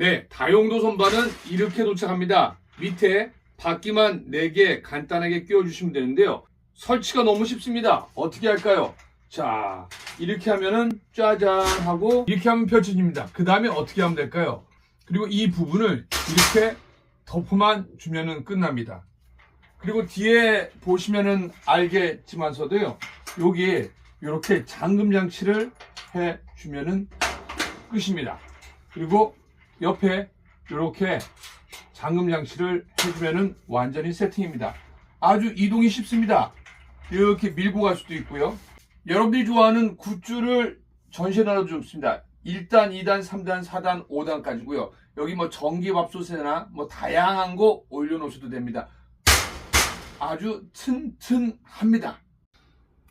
네, 다용도 선반은 이렇게 도착합니다. 밑에 바퀴만 4개 간단하게 끼워주시면 되는데요. 설치가 너무 쉽습니다. 어떻게 할까요? 자, 이렇게 하면은 짜잔 하고 이렇게 하면 펼쳐집니다. 그 다음에 어떻게 하면 될까요? 그리고 이 부분을 이렇게 덮어만 주면은 끝납니다. 그리고 뒤에 보시면은 알겠지만서도요. 여기에 이렇게 잠금 장치를 해 주면은 끝입니다. 그리고 옆에 이렇게 잠금 장치를 해주면은 완전히 세팅입니다. 아주 이동이 쉽습니다. 이렇게 밀고 갈 수도 있고요. 여러분들이 좋아하는 굿즈를 전시해 놔줬습니다. 1단, 2단, 3단, 4단, 5단까지고요. 여기 뭐 전기밥솥이나 뭐 다양한 거 올려놓으셔도 됩니다. 아주 튼튼합니다.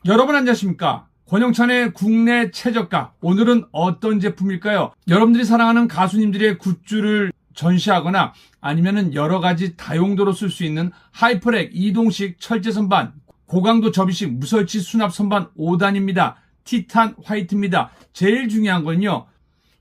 여러분 안녕하십니까? 권영찬의 국내 최저가. 오늘은 어떤 제품일까요? 여러분들이 사랑하는 가수님들의 굿즈를 전시하거나 아니면은 여러 가지 다용도로 쓸 수 있는 하이퍼렉 이동식 철제 선반, 고강도 접이식 무설치 수납 선반 5단입니다. 티탄 화이트입니다. 제일 중요한 건요.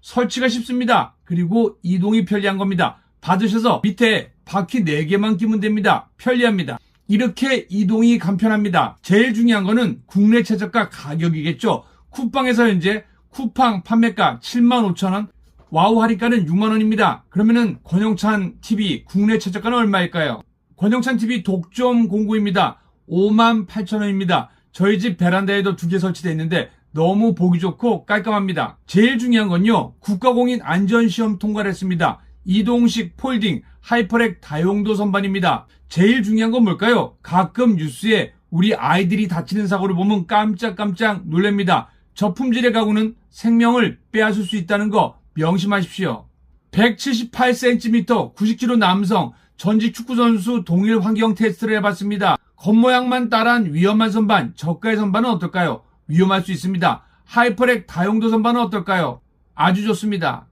설치가 쉽습니다. 그리고 이동이 편리한 겁니다. 받으셔서 밑에 바퀴 4개만 끼면 됩니다. 편리합니다. 이렇게 이동이 간편합니다. 제일 중요한 거는 국내 최저가 가격이겠죠. 쿠팡에서 현재 쿠팡 판매가 75,000원, 와우 할인가는 6만원입니다. 그러면은 권영찬 TV 국내 최저가는 얼마일까요? 권영찬 TV 독점 공구입니다. 5만 8천원입니다. 저희 집 베란다에도 두 개 설치되어 있는데 너무 보기 좋고 깔끔합니다. 제일 중요한 건요. 국가공인 안전시험 통과를 했습니다. 이동식 폴딩 하이퍼렉 다용도 선반입니다. 제일 중요한 건 뭘까요? 가끔 뉴스에 우리 아이들이 다치는 사고를 보면 깜짝깜짝 놀랍니다. 저품질의 가구는 생명을 빼앗을 수 있다는 거 명심하십시오. 178cm 90kg 남성 전직 축구선수 동일 환경 테스트를 해봤습니다. 겉모양만 따라한 위험한 선반, 저가의 선반은 어떨까요? 위험할 수 있습니다. 하이퍼렉 다용도 선반은 어떨까요? 아주 좋습니다.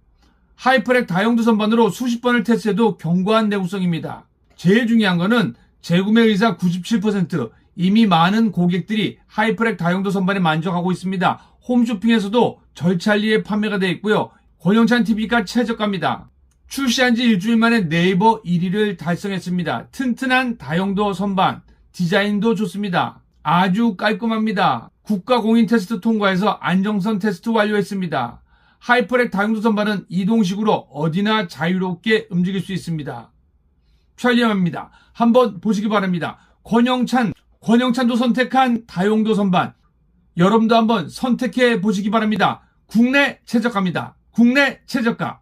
하이퍼렉 다용도 선반으로 수십 번을 테스트해도 견고한 내구성입니다. 제일 중요한 거는 재구매 의사 97% 이미 많은 고객들이 하이퍼렉 다용도 선반에 만족하고 있습니다. 홈쇼핑에서도 절찬리에 판매가 되어 있고요. 권영찬 TV가 최저가입니다. 출시한 지 일주일 만에 네이버 1위를 달성했습니다. 튼튼한 다용도 선반, 디자인도 좋습니다. 아주 깔끔합니다. 국가 공인 테스트 통과해서 안정성 테스트 완료했습니다. 하이퍼렉 다용도 선반은 이동식으로 어디나 자유롭게 움직일 수 있습니다. 편리합니다. 한번 보시기 바랍니다. 권영찬, 권영찬도 선택한 다용도 선반. 여러분도 한번 선택해 보시기 바랍니다. 국내 최저가입니다. 국내 최저가.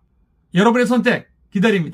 여러분의 선택 기다립니다.